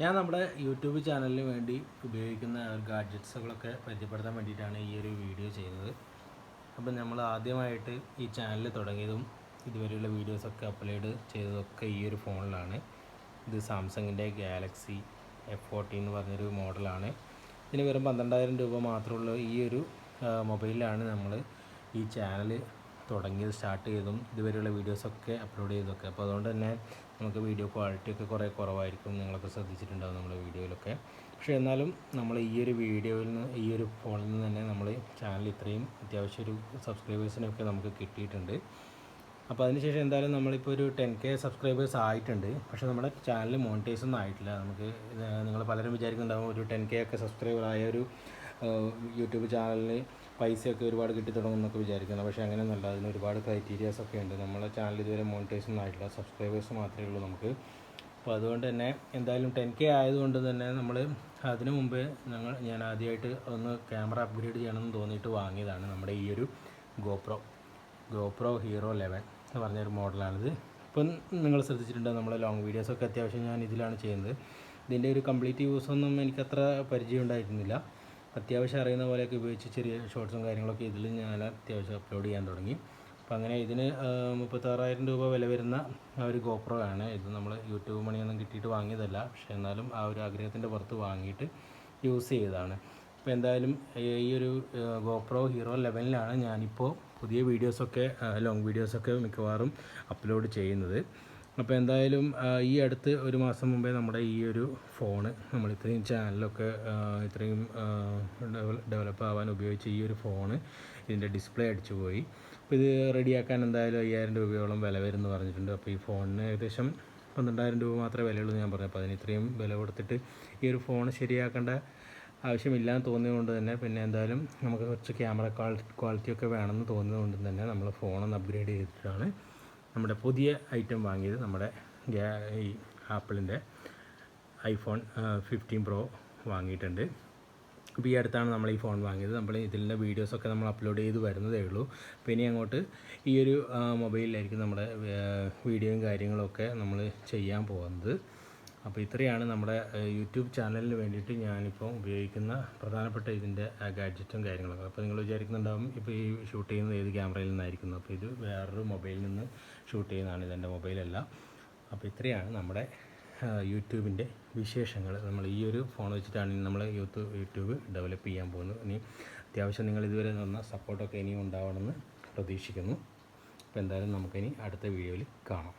ഞാൻ നമ്മുടെ യൂട്യൂബ് ചാനലിന് വേണ്ടി ഉപയോഗിക്കുന്ന ഗാഡ്ജറ്റ്സുകളൊക്കെ പരിചയപ്പെടുത്താൻ വേണ്ടിയിട്ടാണ് ഈ ഒരു വീഡിയോ ചെയ്യുന്നത്. അപ്പം നമ്മൾ ആദ്യമായിട്ട് ഈ ചാനൽ തുടങ്ങിയതും ഇതുവരെയുള്ള വീഡിയോസൊക്കെ അപ്ലോഡ് ചെയ്തതൊക്കെ ഈ ഒരു ഫോണിലാണ്. ഇത് സാംസങ്ങിന്റെ ഗാലക്സി എഫ് ഫോർട്ടീൻ എന്ന് പറഞ്ഞൊരു മോഡലാണ്. ഇതിന് വെറും പന്ത്രണ്ടായിരം രൂപ മാത്രമുള്ള ഈ ഒരു മൊബൈലിലാണ് നമ്മൾ ഈ ചാനൽ തുടങ്ങിയത് സ്റ്റാർട്ട് ചെയ്തും ഇതുവരെയുള്ള വീഡിയോസൊക്കെ അപ്ലോഡ് ചെയ്തൊക്കെ അപ്പോൾ അതുകൊണ്ട് തന്നെ നമുക്ക് വീഡിയോ ക്വാളിറ്റി ഒക്കെ കുറേ കുറവായിരിക്കും. നിങ്ങളൊക്കെ ശ്രദ്ധിച്ചിട്ടുണ്ടാവും നമ്മുടെ വീഡിയോയിലൊക്കെ പക്ഷേ എന്നാലും നമ്മൾ ഈ ഒരു വീഡിയോയിൽ നിന്ന് ഈ ഒരു ഫോണിൽ നിന്ന് തന്നെ നമ്മൾ ചാനൽ ഇത്രയും അത്യാവശ്യം ഒരു സബ്സ്ക്രൈബേഴ്സിനൊക്കെ നമുക്ക് കിട്ടിയിട്ടുണ്ട്. അപ്പോൾ അതിനുശേഷം എന്തായാലും നമ്മളിപ്പോൾ ഒരു ടെൻ കെ സബ്സ്ക്രൈബേഴ്സ് ആയിട്ടുണ്ട്. പക്ഷേ നമ്മുടെ ചാനൽ മോണിറ്റൈസ് ഒന്നും ആയിട്ടില്ല. നമുക്ക് നിങ്ങൾ പലരും വിചാരിക്കുന്നുണ്ടാവും ഒരു ടെൻ കെ ഒക്കെ സബ്സ്ക്രൈബർ ആയ ഒരു യൂട്യൂബ് ചാനലിന് പൈസയൊക്കെ ഒരുപാട് കിട്ടി തുടങ്ങുമെന്നൊക്കെ വിചാരിക്കുന്നു. പക്ഷേ അങ്ങനെയൊന്നുമല്ല. അതിന് ഒരുപാട് ക്രൈറ്റീരിയാസ് ഒക്കെ ഉണ്ട്. നമ്മളെ ചാനൽ ഇതുവരെ മോണിറ്റൈസ് ഒന്നും ആയിട്ടില്ല. സബ്സ്ക്രൈബേഴ്സ് മാത്രമേ ഉള്ളൂ നമുക്ക്. അപ്പോൾ അതുകൊണ്ട് തന്നെ എന്തായാലും ടെൻ കെ ആയതുകൊണ്ട് തന്നെ നമ്മൾ അതിനു മുമ്പേ ഞങ്ങൾ ഞാൻ ആദ്യമായിട്ട് ഒന്ന് ക്യാമറ അപ്ഗ്രേഡ് ചെയ്യണമെന്ന് തോന്നിയിട്ട് വാങ്ങിയതാണ് നമ്മുടെ ഈ ഒരു ഗോപ്രോ ഗോപ്രോ ഹീറോ ലെവൻ എന്ന് പറഞ്ഞൊരു മോഡലാണിത് ഇപ്പം നിങ്ങൾ ശ്രദ്ധിച്ചിട്ടുണ്ട്? നമ്മളെ ലോങ് വീഡിയോസൊക്കെ അത്യാവശ്യം ഞാൻ ഇതിലാണ് ചെയ്യുന്നത്. ഇതിന്റെ ഒരു കംപ്ലീറ്റ് യൂസൊന്നും എനിക്കത്ര പരിചയം ഉണ്ടായിരുന്നില്ല. അത്യാവശ്യം അറിയുന്ന പോലെയൊക്കെ ഉപയോഗിച്ച് ചെറിയ ഷോർട്സും കാര്യങ്ങളൊക്കെ ഇതിൽ ഞാൻ അത്യാവശ്യം അപ്ലോഡ് ചെയ്യാൻ തുടങ്ങി. അപ്പോൾ അങ്ങനെ ഇതിന് മുപ്പത്താറായിരം രൂപ വില വരുന്ന ഒരു ഗോപ്രോ ആണ്. ഇത് നമ്മൾ യൂട്യൂബ് മണിയൊന്നും കിട്ടിയിട്ട് വാങ്ങിയതല്ല. പക്ഷേ എന്നാലും ആ ഒരു ആഗ്രഹത്തിന്റെ പുറത്ത് വാങ്ങിയിട്ട് യൂസ് ചെയ്തതാണ്. അപ്പോൾ എന്തായാലും ഈ- ഒരു ഗോപ്രോ ഹീറോ ലെവനിലാണ് ഞാനിപ്പോൾ പുതിയ വീഡിയോസൊക്കെ ലോങ് വീഡിയോസൊക്കെ മിക്കവാറും അപ്ലോഡ് ചെയ്യുന്നത്. അപ്പോൾ എന്തായാലും ഈ അടുത്ത് ഒരു മാസം മുമ്പേ നമ്മുടെ ഈ ഒരു ഫോണ് നമ്മൾ ഇത്രയും ചാനലൊക്കെ ഇത്രയും ഡെവലപ്പ് ആവാൻ ഉപയോഗിച്ച ഈ ഒരു ഫോണ് ഇതിന്റെ ഡിസ്പ്ലേ അടിച്ചു പോയി. അപ്പോൾ ഇത് റെഡിയാക്കാൻ എന്തായാലും അയ്യായിരം രൂപയോളം വില വരുമെന്ന് പറഞ്ഞിട്ടുണ്ട്. അപ്പോൾ ഈ ഫോണിന് ഏകദേശം പന്ത്രണ്ടായിരം രൂപ മാത്രമേ വിലയുള്ളൂ എന്ന് ഞാൻ പറഞ്ഞു. അപ്പോൾ അതിന് ഇത്രയും വില കൊടുത്തിട്ട് ഈ ഒരു ഫോൺ ശരിയാക്കേണ്ട ആവശ്യമില്ല ആവശ്യമില്ലാന്ന് തോന്നിയതുകൊണ്ട് തന്നെ പിന്നെ എന്തായാലും നമുക്ക് കുറച്ച് ക്യാമറ ക്വാളിറ്റി ക്വാളിറ്റിയൊക്കെ വേണമെന്ന് തോന്നിയതുകൊണ്ട് തന്നെ നമ്മൾ ഫോണൊന്ന് അപ്ഗ്രേഡ് ചെയ്തിട്ടാണ് നമ്മുടെ പുതിയ ഐറ്റം വാങ്ങിയത് നമ്മുടെ ഈ ആപ്പിളിന്റെ ഐഫോൺ ഫിഫ്റ്റീൻ പ്രോ വാങ്ങിയിട്ടുണ്ട്. ഇപ്പോൾ ഈ അടുത്താണ് നമ്മൾ ഈ ഫോൺ വാങ്ങിയത്. നമ്മൾ ഇതിലുള്ള വീഡിയോസൊക്കെ നമ്മൾ അപ്ലോഡ് ചെയ്ത് വരുന്നതേ ഉള്ളൂ. പിന്നെ അങ്ങോട്ട് ഈ ഒരു മൊബൈലിലായിരിക്കും നമ്മുടെ വീഡിയോയും കാര്യങ്ങളൊക്കെ നമ്മൾ ചെയ്യാൻ പോകുന്നത്. അപ്പോൾ ഇത്രയാണ് നമ്മുടെ യൂട്യൂബ് ചാനലിന് വേണ്ടിയിട്ട് ഞാനിപ്പോൾ ഉപയോഗിക്കുന്ന പ്രധാനപ്പെട്ട ഇതിന്റെ ഗാഡ്ജറ്റും കാര്യങ്ങളൊക്കെ. അപ്പോൾ നിങ്ങൾ വിചാരിക്കുന്നുണ്ടാവും ഇപ്പോൾ ഈ ഷൂട്ട് ചെയ്യുന്നത് ഏത് ക്യാമറയിൽ നിന്നായിരിക്കുന്നു. അപ്പോൾ ഇത് വേറൊരു മൊബൈലിൽ നിന്ന് ഷൂട്ട് ചെയ്യുന്നതാണ് ഇതെന്റെ മൊബൈലല്ല. അപ്പോൾ ഇത്രയാണ് നമ്മുടെ യൂട്യൂബിന്റെ വിശേഷങ്ങൾ. നമ്മൾ ഈ ഒരു ഫോൺ വെച്ചിട്ടാണ് നമ്മൾ യൂത്ത് യൂട്യൂബ് ഡെവലപ്പ് ചെയ്യാൻ പോകുന്നത്. ഇനി അത്യാവശ്യം നിങ്ങൾ ഇതുവരെ തന്ന സപ്പോർട്ടൊക്കെ ഇനിയും ഉണ്ടാവണമെന്ന് പ്രതീക്ഷിക്കുന്നു. അപ്പോൾ എന്തായാലും നമുക്കിനി അടുത്ത വീഡിയോയിൽ കാണാം.